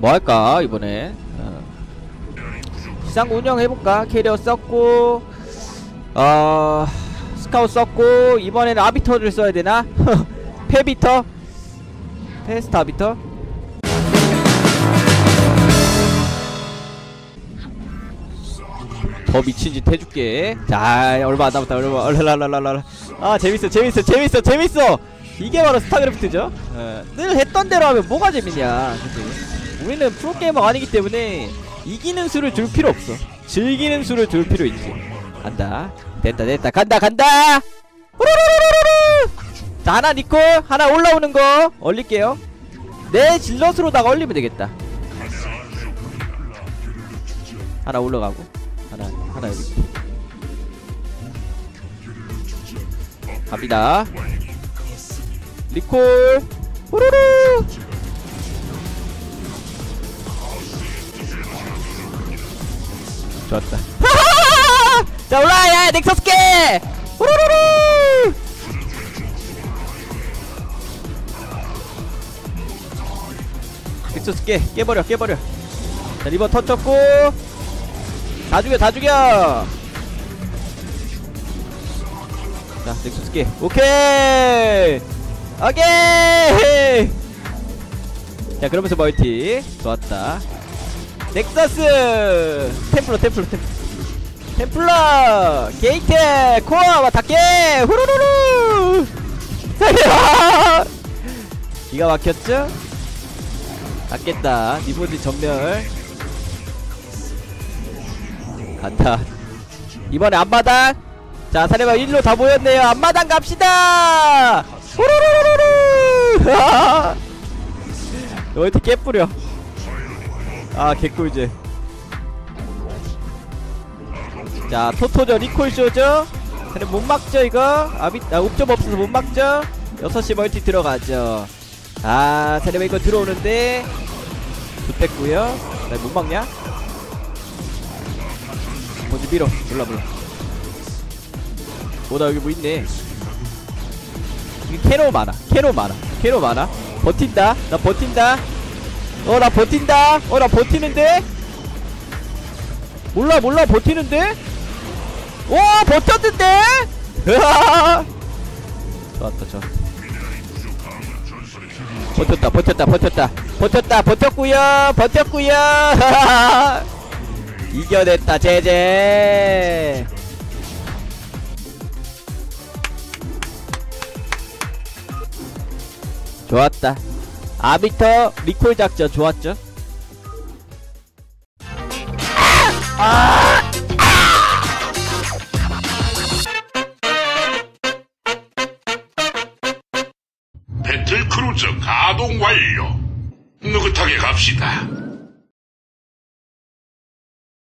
뭐 할까 이번에? 어. 시장 운영해볼까? 캐리어 썼고 어 스카웃 썼고 이번에는 아비터를 써야 되나? 페비터? 페스트 아비터? 더 미친 짓 해줄게. 자 얼마 안 남았다. 얼마 얼라라라라. 아 재밌어 재밌어 재밌어 재밌어! 이게 바로 스타크래프트죠? 어, 늘 했던 대로 하면 뭐가 재밌냐 그치 우리는 프로게이머가 아니기 때문에 이기는 수를 둘 필요 없어. 즐기는 수를 둘 필요 있지. 간다. 됐다 됐다. 간다 간다! 자 하나 니콜 하나 올라오는 거 올릴게요. 내 질럿으로다가 올리면 되겠다. 하나 올라가고 하나 하나 여기 갑니다. 리콜! 후루루 좋았다. 자 올라 야 넥서스 깨! 후루루루 넥서스 깨 깨버려 깨버려. 자 리버 터쳤고. 다 죽여 다 죽여! 자 넥서스 깨. 오케이! 오케이! 자 그러면서 멀티. 좋았다 넥서스! 템플러 템플러 템플러. 템플러! 게이트 코어 와닿게! 후루루루! 살려 기가 막혔죠? 닿겠다. 니보디 전멸. 간다. 이번에 앞마당! 자 사례가 일로 다 모였네요. 앞마당 갑시다! 후루루루루! 너희들 깨뿌려 아 개꿀제 자 토토죠 리콜쇼죠? 근데 못 막죠 이거? 아비 아 옵점 없어서 못 막죠? 6시 멀티 들어가죠. 아 세레가 이거 들어오는데 좋댔구요. 나못 막냐? 먼저 밀어. 몰라 몰라. 오나 여기 뭐 있네. 캐로 많아. 캐로 많아. 캐로 많아. 버틴다. 나 버틴다 어 나 버틴다. 어 나 버티는데? 몰라 몰라 버티는데? 와 버텼는데? 으아 좋았다 좋았다 버텼다 버텼다 버텼다. 버텼다 버텼구요 버텼구요. 이겨냈다 제제. 좋았다 아비터 리콜 작전 좋았죠 배틀 크루저 가동 완료. 느긋하게 갑시다.